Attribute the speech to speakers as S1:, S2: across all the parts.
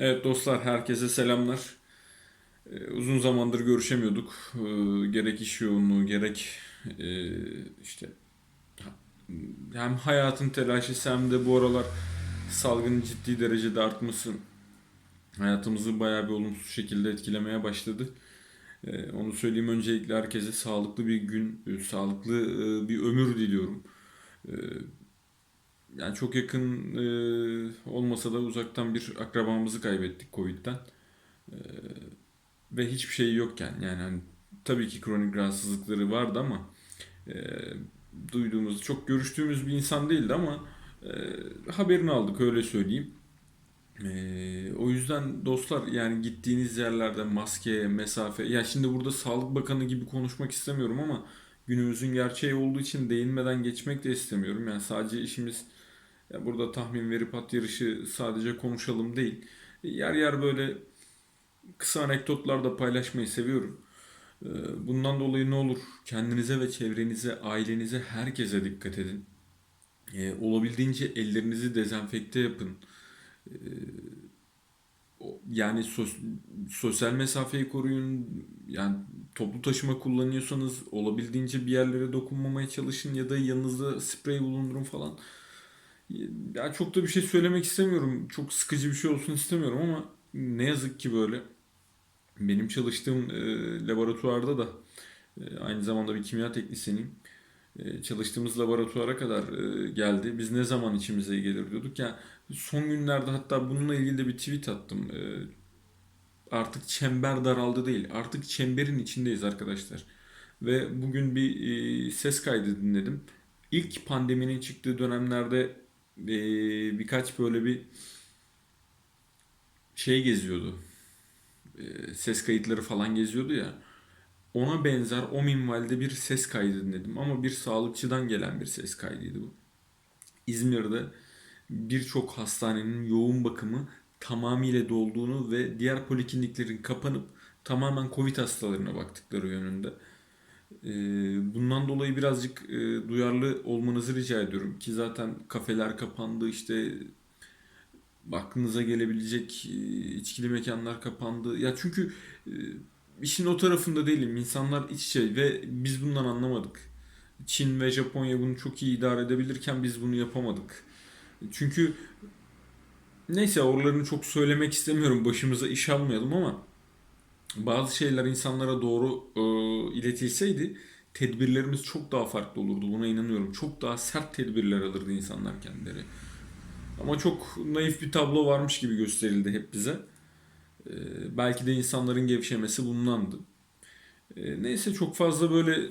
S1: Evet dostlar herkese selamlar. Ee, uzun zamandır görüşemiyorduk. Ee, gerek iş yoğunluğu gerek e, işte hem hayatın telaşı hem de bu aralar salgının ciddi derecede artması hayatımızı bayağı bir olumsuz şekilde etkilemeye başladı. Ee, onu söyleyeyim öncelikle herkese sağlıklı bir gün, e, sağlıklı e, bir ömür diliyorum. Yani çok yakın e, olmasa da uzaktan bir akrabamızı kaybettik Covid'den. E, ve hiçbir şey yokken yani hani tabii ki kronik rahatsızlıkları vardı ama e, duyduğumuz, çok görüştüğümüz bir insan değildi ama e, haberini aldık öyle söyleyeyim. E, o yüzden dostlar yani gittiğiniz yerlerde maske, mesafe ya şimdi burada Sağlık Bakanı gibi konuşmak istemiyorum ama günümüzün gerçeği olduğu için değinmeden geçmek de istemiyorum. Yani sadece işimiz ya burada tahmin verip at yarışı sadece konuşalım değil. Yer yer böyle kısa anekdotlar da paylaşmayı seviyorum. Ee, Bundan dolayı ne olur kendinize ve çevrenize, ailenize, herkese dikkat edin. Ee, olabildiğince ellerinizi dezenfekte yapın. Ee, yani sos- sosyal mesafeyi koruyun. Yani toplu taşıma kullanıyorsanız olabildiğince bir yerlere dokunmamaya çalışın ya da yanınızda sprey bulundurun falan. Ya çok da bir şey söylemek istemiyorum. Çok sıkıcı bir şey olsun istemiyorum ama ne yazık ki böyle. Benim çalıştığım e, laboratuvarda da e, aynı zamanda bir kimya teknisyeniyim. E, çalıştığımız laboratuvara kadar e, geldi. Biz ne zaman içimize gelir diyorduk. Ya son günlerde hatta bununla ilgili de bir tweet attım. E, artık çember daraldı değil. Artık çemberin içindeyiz arkadaşlar. Ve bugün bir e, ses kaydı dinledim. İlk pandeminin çıktığı dönemlerde e, birkaç böyle bir şey geziyordu. E, ses kayıtları falan geziyordu ya. Ona benzer o minvalde bir ses kaydı dinledim. Ama bir sağlıkçıdan gelen bir ses kaydıydı bu. İzmir'de birçok hastanenin yoğun bakımı tamamıyla dolduğunu ve diğer polikliniklerin kapanıp tamamen Covid hastalarına baktıkları yönünde. Ee, Bundan dolayı birazcık e, duyarlı olmanızı rica ediyorum ki zaten kafeler kapandı işte aklınıza gelebilecek e, içkili mekanlar kapandı. Ya çünkü e, işin o tarafında değilim. İnsanlar iç içe ve biz bundan anlamadık. Çin ve Japonya bunu çok iyi idare edebilirken biz bunu yapamadık. Çünkü neyse oralarını çok söylemek istemiyorum. Başımıza iş almayalım ama bazı şeyler insanlara doğru e, iletilseydi tedbirlerimiz çok daha farklı olurdu. Buna inanıyorum. Çok daha sert tedbirler alırdı insanlar kendileri. Ama çok naif bir tablo varmış gibi gösterildi hep bize. E, belki de insanların gevşemesi bundandı. E, neyse çok fazla böyle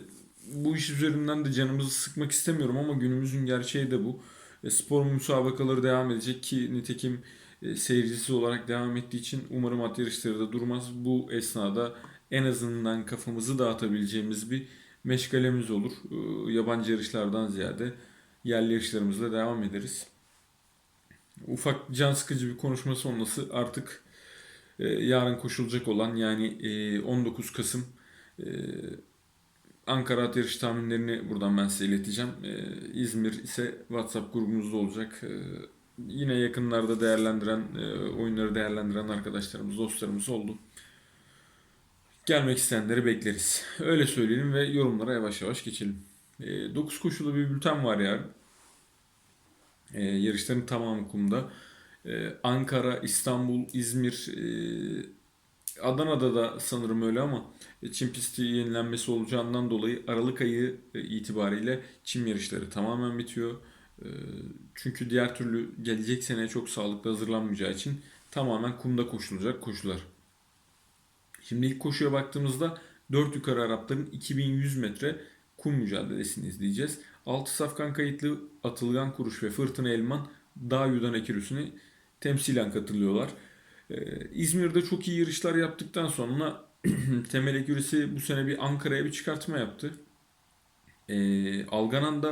S1: bu iş üzerinden de canımızı sıkmak istemiyorum ama günümüzün gerçeği de bu. E, spor müsabakaları devam edecek ki nitekim e, seyircisi olarak devam ettiği için umarım at yarışları da durmaz. Bu esnada en azından kafamızı dağıtabileceğimiz bir meşgalemiz olur. E, yabancı yarışlardan ziyade yerli yarışlarımızla devam ederiz. Ufak can sıkıcı bir konuşma sonrası artık e, yarın koşulacak olan yani e, 19 Kasım Ankara at yarış tahminlerini buradan ben size ileteceğim. İzmir ise WhatsApp grubumuzda olacak. E, yine yakınlarda değerlendiren, e, oyunları değerlendiren arkadaşlarımız, dostlarımız oldu. Gelmek isteyenleri bekleriz. Öyle söyleyelim ve yorumlara yavaş yavaş geçelim. E, 9 koşulu bir bülten var yarın. E, yarışların tamamı kumda. E, Ankara, İstanbul, İzmir, e, Adana'da da sanırım öyle ama e, çim pisti yenilenmesi olacağından dolayı Aralık ayı e, itibariyle çim yarışları tamamen bitiyor. E, Çünkü diğer türlü gelecek sene çok sağlıklı hazırlanmayacağı için tamamen kumda koşulacak koşular. Şimdi ilk koşuya baktığımızda 4 yukarı Arapların 2100 metre kum mücadelesini izleyeceğiz. 6 safkan kayıtlı Atılgan Kuruş ve Fırtına Elman Dağ Yudan Ekürüsü'ne temsilen katılıyorlar. Ee, İzmir'de çok iyi yarışlar yaptıktan sonra Temel Ekürüsü bu sene bir Ankara'ya bir çıkartma yaptı. Ee, Alganan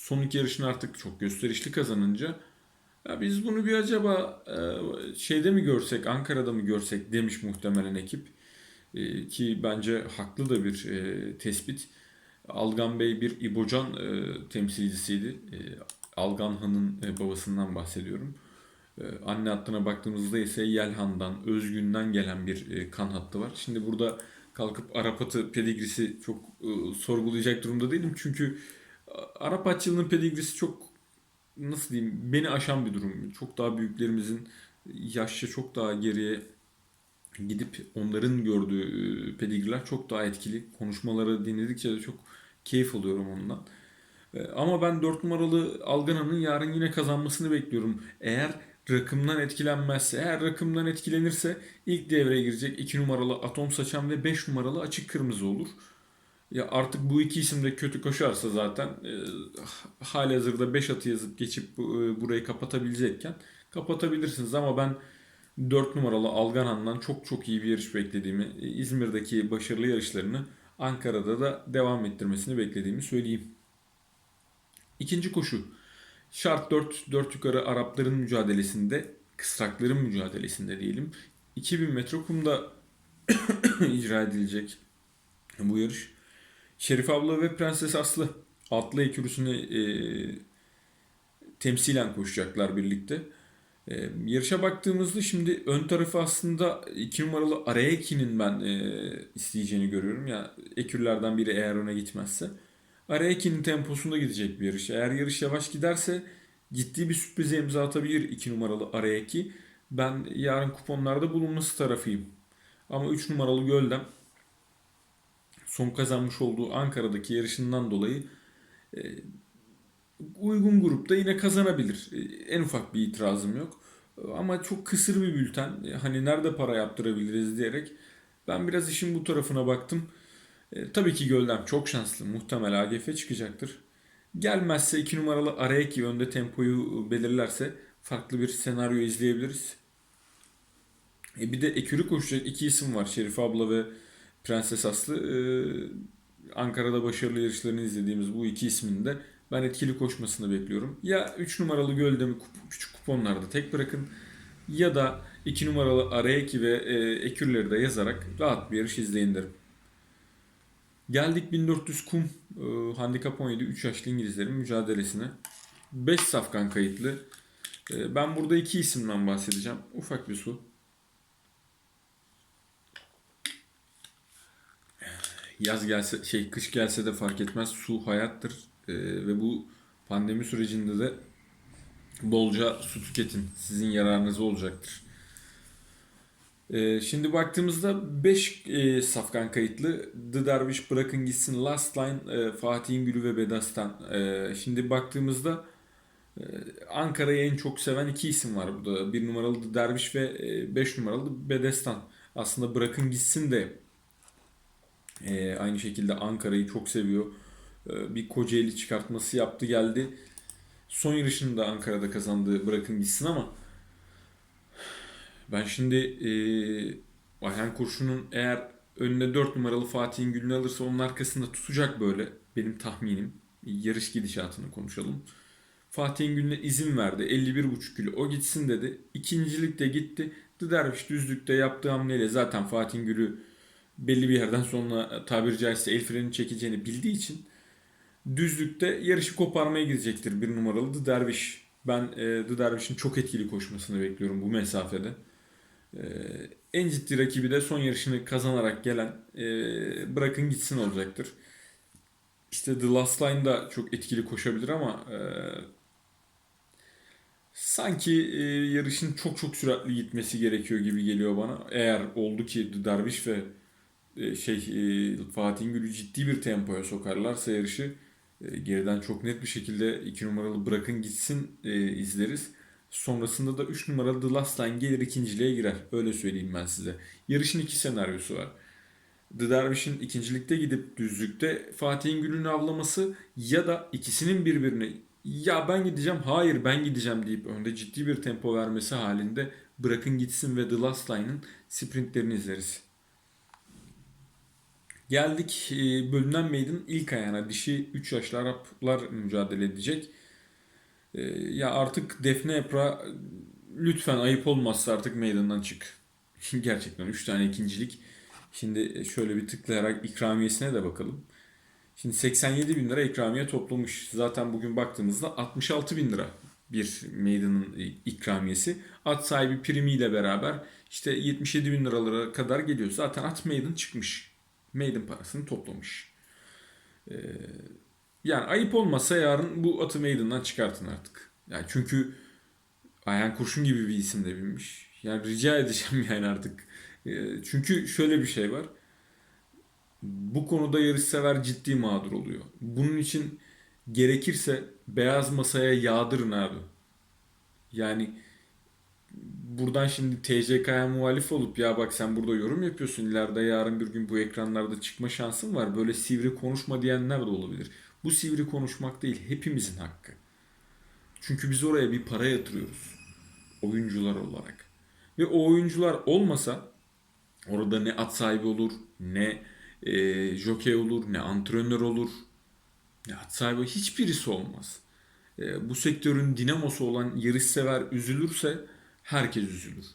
S1: son iki yarışını artık çok gösterişli kazanınca ya biz bunu bir acaba e, şeyde mi görsek, Ankara'da mı görsek demiş muhtemelen ekip. E, ki bence haklı da bir e, tespit. Algan Bey bir İbocan temsilcisiydi. Algan Han'ın babasından bahsediyorum. Anne hattına baktığımızda ise Yelhan'dan, Özgün'den gelen bir kan hattı var. Şimdi burada kalkıp Arap atı pedigrisi çok sorgulayacak durumda değilim. Çünkü Arap atçılığının pedigrisi çok nasıl diyeyim beni aşan bir durum. Çok daha büyüklerimizin yaşça çok daha geriye gidip onların gördüğü e, pedigriler çok daha etkili. Konuşmaları dinledikçe de çok keyif alıyorum ondan. E, Ama ben 4 numaralı Algana'nın yarın yine kazanmasını bekliyorum. Eğer rakımdan etkilenmezse, eğer rakımdan etkilenirse ilk devreye girecek 2 numaralı Atom Saçan ve 5 numaralı Açık Kırmızı olur. Ya artık bu iki isim de kötü koşarsa zaten e, hali hazırda 5 atı yazıp geçip e, burayı kapatabilecekken kapatabilirsiniz ama ben 4 numaralı Alganhan'dan çok çok iyi bir yarış beklediğimi, e, İzmir'deki başarılı yarışlarını Ankara'da da devam ettirmesini beklediğimi söyleyeyim. İkinci koşu. Şart 4, 4 yukarı Arapların mücadelesinde, kısrakların mücadelesinde diyelim. 2000 metre kumda icra edilecek bu yarış. Şerif abla ve Prenses Aslı atlı ekürüsünü e, temsilen koşacaklar birlikte. E, yarışa baktığımızda şimdi ön tarafı aslında 2 numaralı Arayaki'nin ben e, isteyeceğini görüyorum. Ya ekürlerden biri eğer öne gitmezse. Arayaki'nin temposunda gidecek bir yarış. Eğer yarış yavaş giderse ciddi bir sürprize imza atabilir 2 numaralı Arayaki. Ben yarın kuponlarda bulunması tarafıyım. Ama 3 numaralı Göldem son kazanmış olduğu Ankara'daki yarışından dolayı e, uygun grupta yine kazanabilir. E, En ufak bir itirazım yok. E, Ama çok kısır bir bülten. E, Hani nerede para yaptırabiliriz diyerek ben biraz işin bu tarafına baktım. E, tabii ki Göldem çok şanslı. Muhtemel AGF çıkacaktır. Gelmezse 2 numaralı Arayaki önde tempoyu belirlerse farklı bir senaryo izleyebiliriz. E bir de ekürü koşacak iki isim var. Şerif abla ve Prenses Aslı. E, Ankara'da başarılı yarışlarını izlediğimiz bu iki ismin de ben etkili koşmasını bekliyorum. Ya 3 numaralı Göldem'i küçük kuponlarda tek bırakın ya da 2 numaralı Arayaki ve e, ekürleri de yazarak rahat bir yarış izleyin derim. Geldik 1400 kum e, handikap 17 3 yaşlı İngilizlerin mücadelesine. 5 safkan kayıtlı. E, ben burada iki isimden bahsedeceğim. Ufak bir su. Yaz gelse şey kış gelse de fark etmez. Su hayattır. E, ve bu pandemi sürecinde de bolca su tüketin. Sizin yararınıza olacaktır. Ee, şimdi baktığımızda 5 safkan kayıtlı The Derviş bırakın gitsin Last Line e, Fatih'in Gülü ve Bedastan. Ee, şimdi baktığımızda e, Ankara'yı en çok seven iki isim var burada. Bir numaralı The Derviş ve 5 numaralı Bedestan. Aslında bırakın gitsin de e, aynı şekilde Ankara'yı çok seviyor. E, bir Kocaeli çıkartması yaptı geldi. Son yarışını da Ankara'da kazandı bırakın gitsin ama ben şimdi e, Ayhan Kurşun'un eğer önüne 4 numaralı Fatih'in Gül'ünü alırsa onun arkasında tutacak böyle benim tahminim. Yarış gidişatını konuşalım. Fatih'in Gül'üne izin verdi. 51,5 kilo o gitsin dedi. İkincilikte gitti. The Derviş düzlükte yaptığı hamleyle zaten Fatih'in Gül'ü belli bir yerden sonra tabiri caizse el freni çekeceğini bildiği için düzlükte yarışı koparmaya gidecektir bir numaralı The Derviş. Ben e, The Dervish'in çok etkili koşmasını bekliyorum bu mesafede. E, en ciddi rakibi de son yarışını kazanarak gelen e, bırakın gitsin olacaktır. İşte The Last Line da çok etkili koşabilir ama e, sanki e, yarışın çok çok süratli gitmesi gerekiyor gibi geliyor bana. Eğer oldu ki The Derviş ve e, şey e, Fatih Gül'ü ciddi bir tempoya sokarlarsa yarışı e, geriden çok net bir şekilde 2 numaralı bırakın gitsin e, izleriz. Sonrasında da 3 numaralı The Last Line gelir ikinciliğe girer. Öyle söyleyeyim ben size. Yarışın iki senaryosu var. The Dervish'in ikincilikte gidip düzlükte Fatih'in Gül'ünü avlaması ya da ikisinin birbirine ya ben gideceğim hayır ben gideceğim deyip önde ciddi bir tempo vermesi halinde bırakın gitsin ve The Last Line'ın sprintlerini izleriz. Geldik e, bölünen meydanın ilk ayağına. Dişi 3 yaşlı Araplar mücadele edecek. E, ya artık Defne Yapra lütfen ayıp olmazsa artık meydandan çık. Gerçekten 3 tane ikincilik. Şimdi şöyle bir tıklayarak ikramiyesine de bakalım. Şimdi 87 bin lira ikramiye toplamış. Zaten bugün baktığımızda 66 bin lira. bir maiden'ın ikramiyesi. At sahibi primiyle beraber işte 77 bin liralara kadar geliyor. Zaten at maiden çıkmış. Maiden parasını toplamış. Ee, yani ayıp olmasa yarın bu atı maiden'dan çıkartın artık. Yani çünkü Ayhan Kurşun gibi bir isim de binmiş. Yani rica edeceğim yani artık. Ee, çünkü şöyle bir şey var. Bu konuda yarışsever ciddi mağdur oluyor. Bunun için gerekirse beyaz masaya yağdırın abi. Yani buradan şimdi TCK'ya muhalif olup ya bak sen burada yorum yapıyorsun ileride yarın bir gün bu ekranlarda çıkma şansın var. Böyle sivri konuşma diyenler de olabilir. Bu sivri konuşmak değil hepimizin hakkı. Çünkü biz oraya bir para yatırıyoruz. Oyuncular olarak. Ve o oyuncular olmasa orada ne at sahibi olur, ne e, jokey olur, ne antrenör olur, ne at sahibi hiçbirisi olmaz. E, bu sektörün dinamosu olan yarışsever üzülürse herkes üzülür.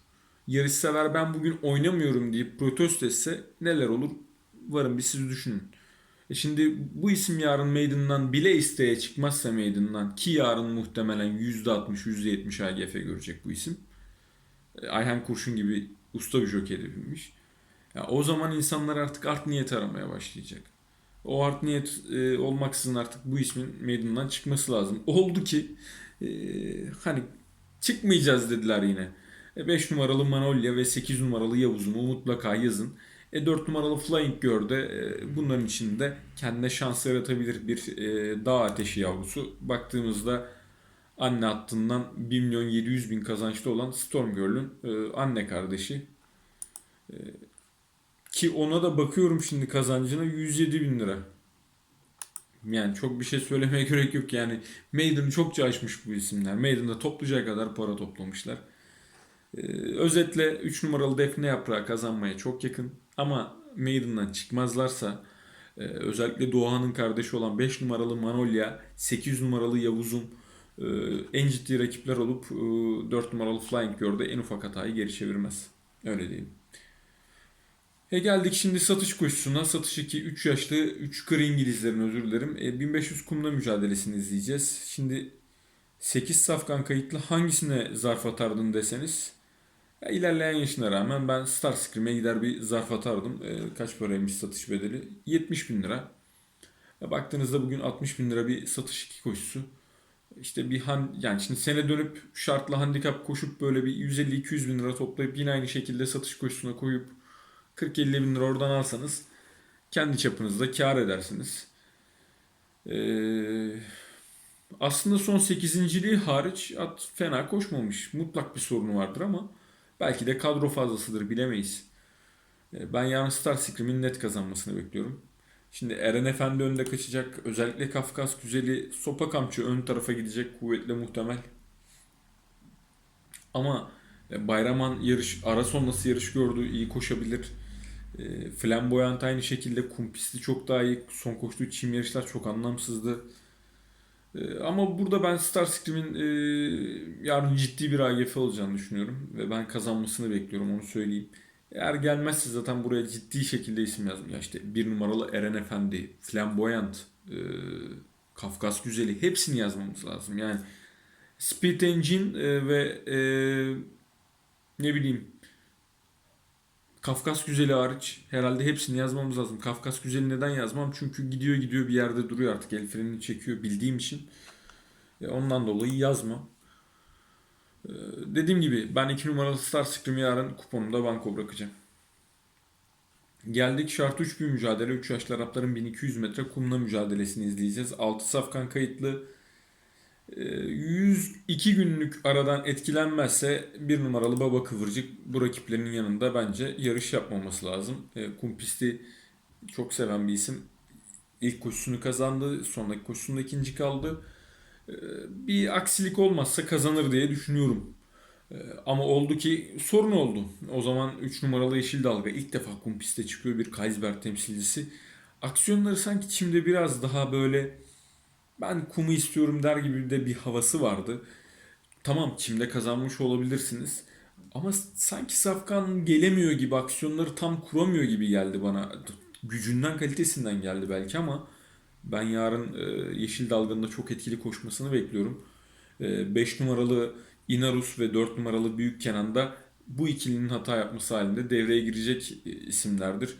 S1: Yarışsever ben bugün oynamıyorum deyip protesto etse neler olur? Varın bir siz düşünün. E şimdi bu isim yarın Maiden'dan bile isteye çıkmazsa Maiden'dan ki yarın muhtemelen %60 %70 AGF görecek bu isim. E, Ayhan Kurşun gibi usta bir jockey de binmiş. Ya o zaman insanlar artık art niyet aramaya başlayacak. O art niyet e, olmaksızın artık bu ismin Maiden'dan çıkması lazım. Oldu ki e, hani çıkmayacağız dediler yine. 5 numaralı Manolya ve 8 numaralı Yavuz'umu mutlaka yazın. E 4 numaralı Flying Girl de e, bunların içinde kendine şans yaratabilir bir e, dağ ateşi yavrusu. Baktığımızda anne hattından 1 milyon 700 bin kazançlı olan Storm Girl'ün e, anne kardeşi. E, ki ona da bakıyorum şimdi kazancına 107 bin lira. Yani çok bir şey söylemeye gerek yok yani. Maiden'ı çokça aşmış bu isimler. Maiden'da toplayacağı kadar para toplamışlar. Ee, özetle 3 numaralı Defne Yaprağı kazanmaya çok yakın. Ama Maiden'dan çıkmazlarsa e, özellikle Doğan'ın kardeşi olan 5 numaralı Manolya, 8 numaralı Yavuz'un e, en ciddi rakipler olup e, 4 numaralı Flying Girl'de en ufak hatayı geri çevirmez. Öyle diyeyim. E geldik şimdi satış koşusuna. Satış 2 3 yaşlı 3 kır İngilizlerin özür dilerim. E, 1500 kumda mücadelesini izleyeceğiz. Şimdi 8 safkan kayıtlı hangisine zarf atardın deseniz ya ilerleyen yaşına rağmen ben Star Scream'e gider bir zarf atardım. E, kaç paraymış satış bedeli? 70 bin lira. E, baktığınızda bugün 60 bin lira bir satış 2 koşusu. İşte bir han yani şimdi sene dönüp şartlı handikap koşup böyle bir 150-200 bin lira toplayıp yine aynı şekilde satış koşusuna koyup 40-50 bin lira oradan alsanız kendi çapınızda kar edersiniz. Ee, aslında son 8.liği hariç at fena koşmamış. Mutlak bir sorunu vardır ama belki de kadro fazlasıdır bilemeyiz. Ee, ben yarın Star Scream'in net kazanmasını bekliyorum. Şimdi Eren Efendi önde kaçacak. Özellikle Kafkas Güzeli Sopa Kamçı ön tarafa gidecek kuvvetle muhtemel. Ama e, Bayraman yarış, ara sonrası yarış gördü. iyi koşabilir. E, Flamboyant aynı şekilde kum pisti çok daha iyi. Son koştuğu çim yarışlar çok anlamsızdı. E, ama burada ben Star Scream'in e, yarın ciddi bir AGF olacağını düşünüyorum. Ve ben kazanmasını bekliyorum onu söyleyeyim. Eğer gelmezse zaten buraya ciddi şekilde isim yazdım. Ya işte bir numaralı Eren Efendi, Flamboyant, e, Kafkas Güzeli hepsini yazmamız lazım. Yani Speed Engine e, ve e, ne bileyim Kafkas Güzeli hariç herhalde hepsini yazmamız lazım. Kafkas Güzeli neden yazmam? Çünkü gidiyor gidiyor bir yerde duruyor artık. El frenini çekiyor bildiğim için. E, ondan dolayı yazmam. E, dediğim gibi ben 2 numaralı Star Scream'i yarın kuponumda banko bırakacağım. Geldik şart 3 bir mücadele. 3 yaşlı Arapların 1200 metre kumla mücadelesini izleyeceğiz. 6 safkan kayıtlı. 102 günlük aradan etkilenmezse bir numaralı Baba Kıvırcık bu rakiplerinin yanında bence yarış yapmaması lazım. Kum pisti çok seven bir isim. İlk koşusunu kazandı. Sonraki koşusunda ikinci kaldı. Bir aksilik olmazsa kazanır diye düşünüyorum. Ama oldu ki sorun oldu. O zaman 3 numaralı Yeşil Dalga ilk defa kum piste çıkıyor bir Kaysberg temsilcisi. Aksiyonları sanki şimdi biraz daha böyle ben kumu istiyorum der gibi de bir havası vardı. Tamam çimde kazanmış olabilirsiniz. Ama sanki Safkan gelemiyor gibi, aksiyonları tam kuramıyor gibi geldi bana. Gücünden, kalitesinden geldi belki ama ben yarın e, Yeşil Dalga'nın da çok etkili koşmasını bekliyorum. 5 numaralı Inarus ve 4 numaralı Büyük Kenan da bu ikilinin hata yapması halinde devreye girecek e, isimlerdir.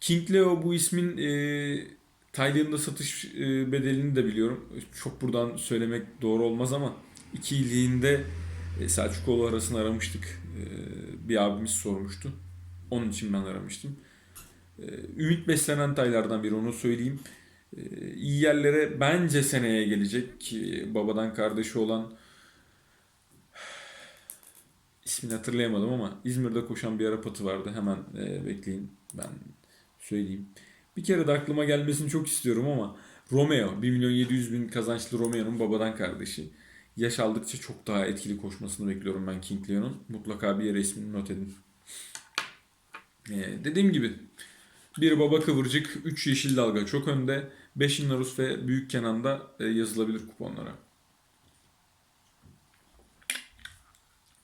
S1: King Leo bu ismin e, Tayland'da satış e, bedelini de biliyorum. Çok buradan söylemek doğru olmaz ama iki iliğinde Selçukoğlu arasını aramıştık. E, bir abimiz sormuştu. Onun için ben aramıştım. E, ümit beslenen taylardan biri onu söyleyeyim. İyi yerlere bence seneye gelecek. Ki babadan kardeşi olan ismini hatırlayamadım ama İzmir'de koşan bir Arap atı vardı. Hemen bekleyin ben söyleyeyim. Bir kere de aklıma gelmesini çok istiyorum ama Romeo 1 milyon 700 bin kazançlı Romeo'nun babadan kardeşi. Yaş aldıkça çok daha etkili koşmasını bekliyorum ben King Leon'un. Mutlaka bir yere ismini not edin. Ee, dediğim gibi bir baba kıvırcık, 3 yeşil dalga çok önde. 5 Inarus ve Büyük Kenan'da e, yazılabilir kuponlara.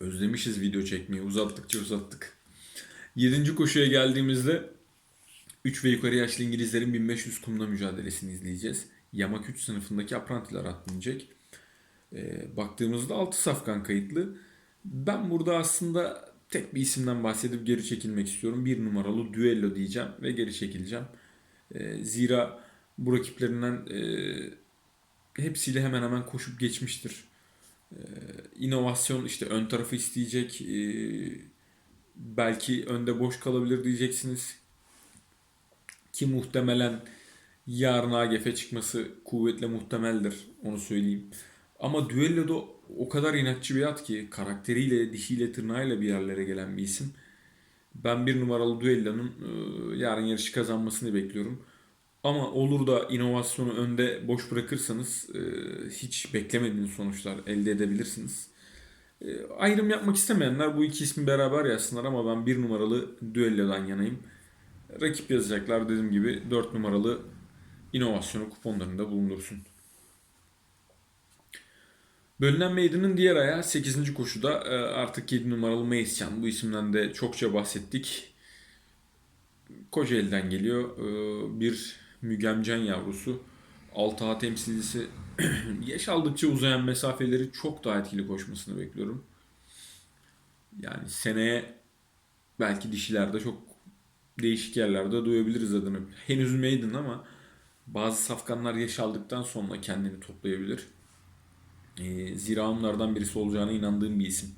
S1: Özlemişiz video çekmeyi. Uzattıkça uzattık. 7. koşuya geldiğimizde 3 ve yukarı yaşlı İngilizlerin 1500 kumda mücadelesini izleyeceğiz. Yamak 3 sınıfındaki aprantiler atlanacak. Ee, baktığımızda 6 safkan kayıtlı. Ben burada aslında tek bir isimden bahsedip geri çekilmek istiyorum. Bir numaralı düello diyeceğim ve geri çekileceğim. Ee, zira bu rakiplerinden e, hepsiyle hemen hemen koşup geçmiştir. Ee, inovasyon işte ön tarafı isteyecek. Ee, belki önde boş kalabilir diyeceksiniz. Ki muhtemelen yarın AGF çıkması kuvvetle muhtemeldir. Onu söyleyeyim. Ama düelloda o kadar inatçı bir at ki karakteriyle, dişiyle, tırnağıyla bir yerlere gelen bir isim. Ben bir numaralı düellonun e, yarın yarışı kazanmasını bekliyorum. Ama olur da inovasyonu önde boş bırakırsanız e, hiç beklemediğiniz sonuçlar elde edebilirsiniz. E, ayrım yapmak istemeyenler bu iki ismi beraber yazsınlar ama ben bir numaralı düellodan yanayım. Rakip yazacaklar dediğim gibi 4 numaralı inovasyonu kuponlarında bulundursun. Bölünen meydanın diğer ayağı 8. koşuda e, artık 7 numaralı Meiscan. Bu isimden de çokça bahsettik. Kocaeli'den geliyor. E, Bir mügemcen yavrusu. 6A temsilcisi. Yaş aldıkça uzayan mesafeleri çok daha etkili koşmasını bekliyorum. Yani seneye belki dişilerde çok değişik yerlerde duyabiliriz adını. Henüz maiden ama bazı safkanlar yaş aldıktan sonra kendini toplayabilir. E, zira onlardan birisi olacağına inandığım bir isim.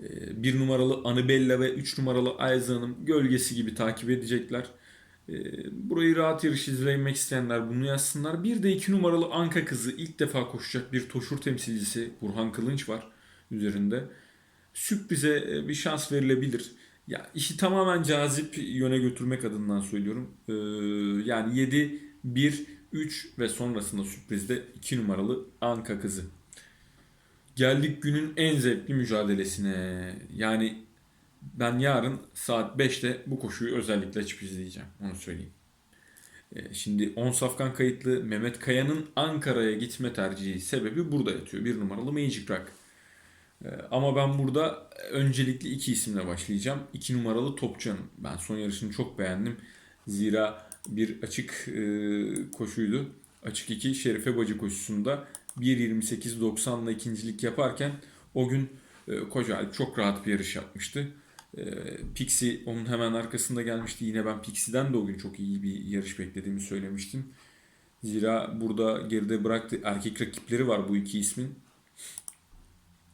S1: E, bir numaralı Anibella ve 3 numaralı Ayza'nın gölgesi gibi takip edecekler. E, burayı rahat yarış izlemek isteyenler bunu yazsınlar. Bir de 2 numaralı Anka kızı ilk defa koşacak bir toşur temsilcisi Burhan Kılınç var üzerinde. Sürprize e, bir şans verilebilir. Ya işi tamamen cazip yöne götürmek adından söylüyorum. Ee, yani 7, 1, 3 ve sonrasında sürprizde 2 numaralı Anka kızı. Geldik günün en zevkli mücadelesine. Yani ben yarın saat 5'te bu koşuyu özellikle açıp izleyeceğim. Onu söyleyeyim. Ee, Şimdi 10 safkan kayıtlı Mehmet Kaya'nın Ankara'ya gitme tercihi sebebi burada yatıyor. Bir numaralı Magic Rock. Ee, Ama ben burada öncelikli iki isimle başlayacağım. 2 numaralı Topçu'nun. Ben son yarışını çok beğendim. Zira bir açık e, koşuydu. Açık 2 Şerife Bacı koşusunda 1.28.90'la ikincilik yaparken o gün e, Kocaeli çok rahat bir yarış yapmıştı. E, Pixie onun hemen arkasında gelmişti. Yine ben Pixie'den de o gün çok iyi bir yarış beklediğimi söylemiştim. Zira burada geride bıraktı erkek rakipleri var bu iki ismin.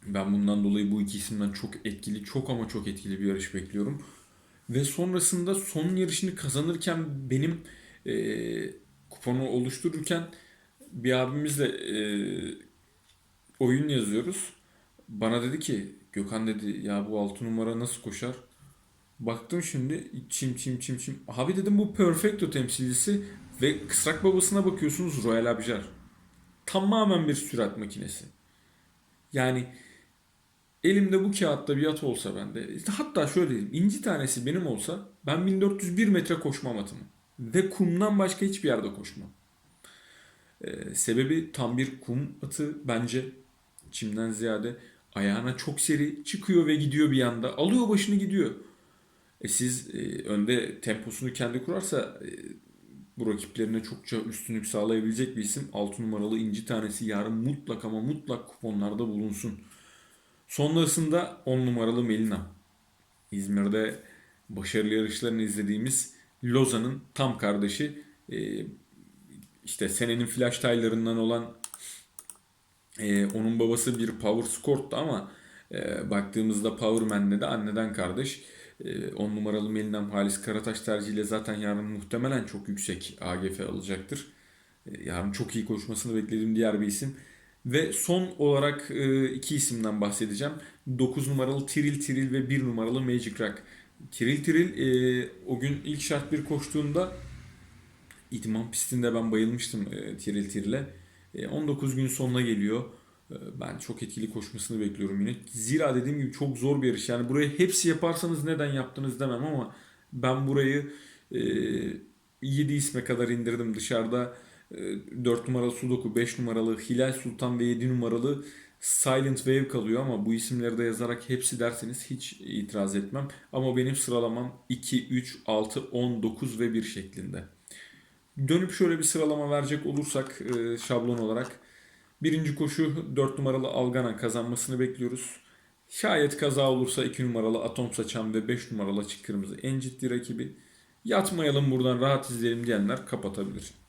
S1: Ben bundan dolayı bu iki isimden çok etkili, çok ama çok etkili bir yarış bekliyorum. Ve sonrasında son yarışını kazanırken benim e, kuponu oluştururken bir abimizle e, oyun yazıyoruz. Bana dedi ki Gökhan dedi ya bu 6 numara nasıl koşar? Baktım şimdi çim çim çim çim. Abi dedim bu Perfecto temsilcisi ve kısrak babasına bakıyorsunuz Royal Abjar. Tamamen bir sürat makinesi. Yani Elimde bu kağıtta bir at olsa bende. hatta şöyle diyeyim. inci tanesi benim olsa ben 1401 metre koşmam atımı. Ve kumdan başka hiçbir yerde koşmam. Ee, sebebi tam bir kum atı bence. Çimden ziyade ayağına çok seri çıkıyor ve gidiyor bir anda. Alıyor başını gidiyor. E siz e, önde temposunu kendi kurarsa e, Bu rakiplerine çokça üstünlük sağlayabilecek bir isim. 6 numaralı inci tanesi yarın mutlak ama mutlak kuponlarda bulunsun. Sonrasında 10 numaralı Melina. İzmir'de başarılı yarışlarını izlediğimiz Lozan'ın tam kardeşi. Ee, işte senenin flash taylarından olan e, onun babası bir Power Scored'tu ama e, baktığımızda Powerman'de de anneden kardeş. 10 numaralı Melinam Halis Karataş tercihiyle zaten yarın muhtemelen çok yüksek AGF alacaktır. E, yarın çok iyi koşmasını beklediğim diğer bir isim. Ve son olarak e, iki isimden bahsedeceğim. 9 numaralı Tiril Tiril ve 1 numaralı Magic Rock. Tiril Tiril e, o gün ilk şart bir koştuğunda İdman pistinde ben bayılmıştım e, Tiril Tiril'e. E, 19 gün sonuna geliyor. E, ben çok etkili koşmasını bekliyorum yine. Zira dediğim gibi çok zor bir yarış. Yani burayı hepsi yaparsanız neden yaptınız demem ama ben burayı e, 7 isme kadar indirdim dışarıda. E, 4 numaralı Sudoku, 5 numaralı Hilal Sultan ve 7 numaralı Silent Wave kalıyor ama bu isimleri de yazarak hepsi derseniz hiç itiraz etmem. Ama benim sıralamam 2, 3, 6, 10, 9 ve 1 şeklinde. Dönüp şöyle bir sıralama verecek olursak e, şablon olarak. Birinci koşu 4 numaralı Algana kazanmasını bekliyoruz. Şayet kaza olursa 2 numaralı Atom Saçan ve 5 numaralı Açık Kırmızı en ciddi rakibi. Yatmayalım buradan rahat izleyelim diyenler kapatabilir.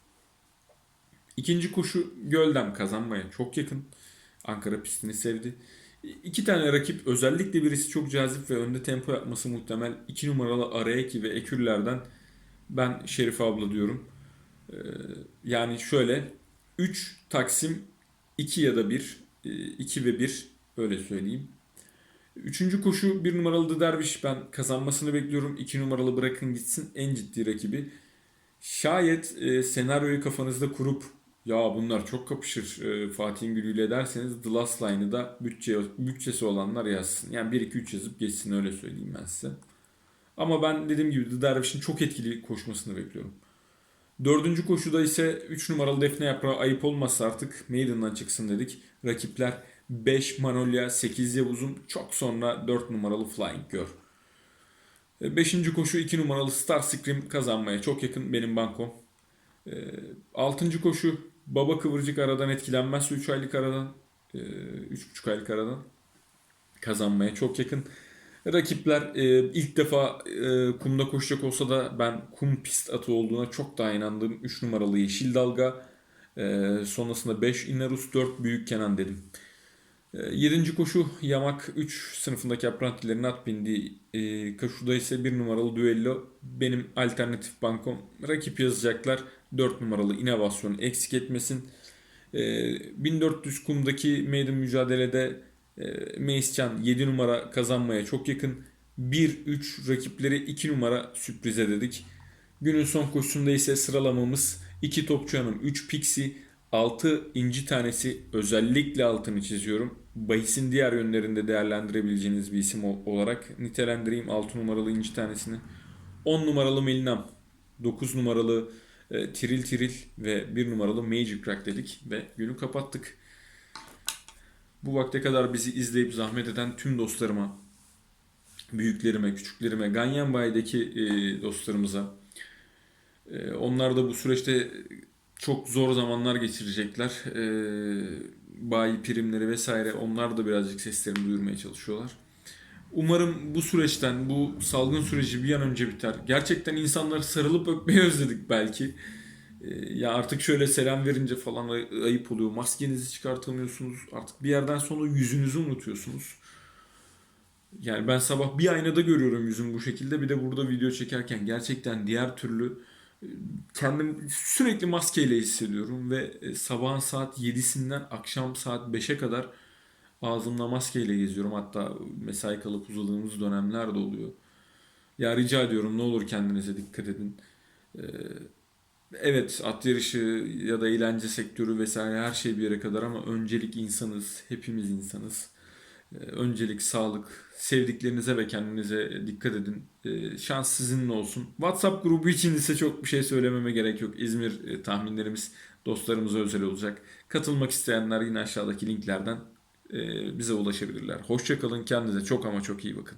S1: İkinci koşu Göldem kazanmaya çok yakın. Ankara pistini sevdi. İki tane rakip özellikle birisi çok cazip ve önde tempo yapması muhtemel. 2 numaralı Araeki ve Ekürler'den ben Şerif abla diyorum. Ee, yani şöyle 3 Taksim 2 ya da 1 2 ve 1 öyle söyleyeyim. Üçüncü koşu bir numaralı Derviş ben kazanmasını bekliyorum. 2 numaralı bırakın gitsin en ciddi rakibi. Şayet e, senaryoyu kafanızda kurup ya bunlar çok kapışır e, Fatih'in gülüyle derseniz The Last Line'ı da bütçe, bütçesi olanlar yazsın. Yani 1-2-3 yazıp geçsin öyle söyleyeyim ben size. Ama ben dediğim gibi The Dervish'in çok etkili koşmasını bekliyorum. Dördüncü koşuda ise 3 numaralı Defne Yaprağı ayıp olmazsa artık Maiden'dan çıksın dedik. Rakipler 5 Manolya, 8 Yavuz'um, çok sonra 4 numaralı Flying Girl. 5. koşu 2 numaralı Star Scream kazanmaya çok yakın benim bankom. 6. koşu Baba Kıvırcık aradan etkilenmezse 3 aylık aradan 3,5 aylık aradan kazanmaya çok yakın. Rakipler e, ilk defa e, kumda koşacak olsa da ben kum pist atı olduğuna çok daha inandığım 3 numaralı Yeşil Dalga. E, sonrasında 5 Inarus 4 Büyük Kenan dedim. E, 7. koşu Yamak 3 sınıfındaki aprantilerin at bindiği e, koşuda ise 1 numaralı Duello benim alternatif bankom. Rakip yazacaklar 4 numaralı inovasyon eksik etmesin. E, 1400 kumdaki maiden mücadelede e, Meiscan 7 numara kazanmaya çok yakın. 1-3 rakipleri 2 numara sürprize dedik. Günün son koşusunda ise sıralamamız 2 topçu hanım, 3 pixi, 6 inci tanesi özellikle altını çiziyorum. Bahisin diğer yönlerinde değerlendirebileceğiniz bir isim olarak nitelendireyim 6 numaralı inci tanesini. 10 numaralı Melinam, 9 numaralı e, Tiril Tiril ve 1 numaralı Magic Crack dedik ve günü kapattık. Bu vakte kadar bizi izleyip zahmet eden tüm dostlarıma, büyüklerime, küçüklerime, Ganyan Bayi'deki e, dostlarımıza, e, onlar da bu süreçte çok zor zamanlar geçirecekler. E, bayi primleri vesaire onlar da birazcık seslerini duyurmaya çalışıyorlar. Umarım bu süreçten, bu salgın süreci bir an önce biter. Gerçekten insanları sarılıp öpmeyi özledik belki. Ee, ya artık şöyle selam verince falan ay- ayıp oluyor. Maskenizi çıkartamıyorsunuz. Artık bir yerden sonra yüzünüzü unutuyorsunuz. Yani ben sabah bir aynada görüyorum yüzüm bu şekilde. Bir de burada video çekerken gerçekten diğer türlü e, kendim sürekli maskeyle hissediyorum ve e, sabahın saat 7'sinden akşam saat 5'e kadar ağzımla maskeyle geziyorum. Hatta mesai kalıp uzadığımız dönemler de oluyor. Ya rica ediyorum ne olur kendinize dikkat edin. Ee, Evet at yarışı ya da eğlence sektörü vesaire her şey bir yere kadar ama öncelik insanız. Hepimiz insanız. Ee, Öncelik sağlık. Sevdiklerinize ve kendinize dikkat edin. Ee, Şans sizinle olsun. WhatsApp grubu için ise çok bir şey söylememe gerek yok. İzmir e, tahminlerimiz dostlarımıza özel olacak. Katılmak isteyenler yine aşağıdaki linklerden bize ulaşabilirler. Hoşçakalın. Kendinize çok ama çok iyi bakın.